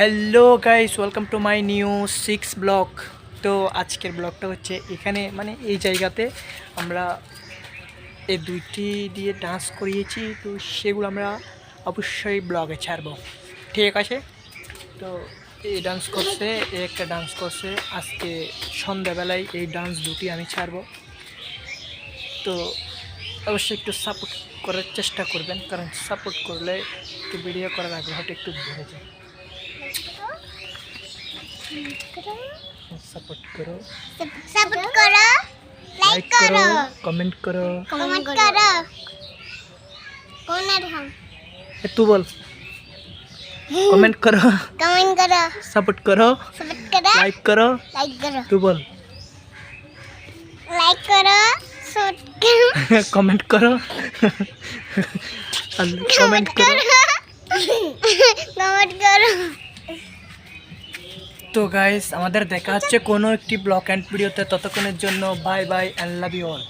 Hello guys welcome to my new six blog তো আজকের ব্লগটা হচ্ছে এখানে মানে এই জায়গাতে আমরা এই দুইটি দিয়ে ডান্স করিয়েছি, তো সেগুলো আমরা অবশ্যই ব্লগে ছাড়বো। ঠিক আছে? তো এই ডান্স করছে একটা ডান্স করছে। আজকে সন্ধ্যাবেলায় এই ডান্স দুটি আমি ছাড়বো। তো অবশ্যই একটু সাপোর্ট করার চেষ্টা করবেন, কারণ সাপোর্ট করলে একটু ভিডিও করার আগ্রহটা একটু বেড়ে যায়। सपोर्ट करो। सपोर्ट करो लाइक करो कमेंट करो। कमेंट करो। कौन है हम? ए तू बोल। कमेंट करो। कमेंट करो। सपोर्ट करो। सपोर्ट करो। लाइक करो। लाइक करो। तू बोल। लाइक करो। सपोर्ट करो। कमेंट करो। कमेंट करो। कमेंट करो। তো গাইস আমাদের দেখা হচ্ছে কোনো একটি ব্লক অ্যান্ড ভিডিওতে ততক্ষণের জন্য bye bye and love you all